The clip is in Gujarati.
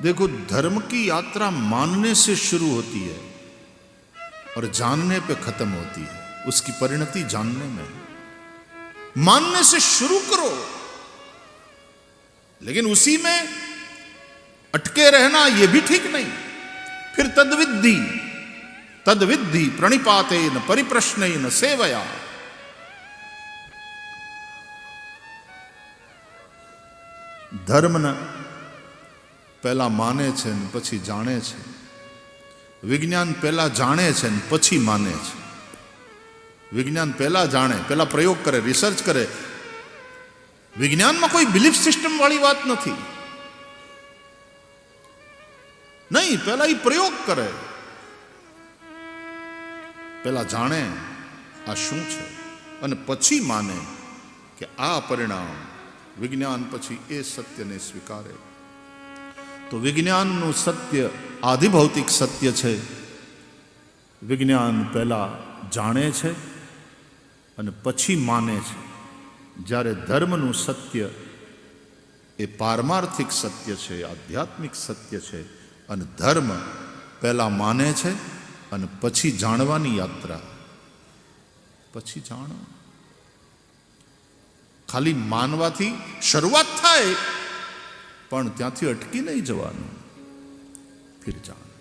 देखो, धर्म की यात्रा मानने से शुरू होती है और जानने पे खत्म होती है। उसकी परिणति जानने में है। मानने से शुरू करो, लेकिन उसी में अटके रहना यह भी ठीक नहीं। फिर तदविद्धि तदविद्धि प्रणिपाते न परिप्रश्न न सेवया। धर्म न પહેલા માને છે ને પછી જાણે છે. વિજ્ઞાન પહેલા જાણે છે ને પછી માને છે. વિજ્ઞાન પહેલા જાણે, પહેલા પ્રયોગ કરે રિસર્ચ કરે. વિજ્ઞાનમાં કોઈ બિલીફ સિસ્ટમ વાળી વાત નથી. નહીં, પહેલા એ પ્રયોગ કરે. પહેલા જાણે આ શું છે અને પછી માને કે આ પરિણામ વિજ્ઞાન પછી એ સત્યને સ્વીકારે. તો વિજ્ઞાનનું સત્ય, આધિભૌતિક સત્ય છે. વિજ્ઞાન પહેલાં જાણે છે અને પછી માને છે. જ્યારે ધર્મનું સત્ય એ પારમાર્થિક સત્ય છે, આધ્યાત્મિક સત્ય છે અને ધર્મ પહેલાં માને છે અને પછી જાણવાની યાત્રા. પછી જાણો ખાલી માનવાથી શરૂઆત થાય પણ ત્યાંથી અટકી નહીં જવાનું. ફિર જાણ.